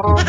Oh.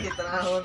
Kita na ako.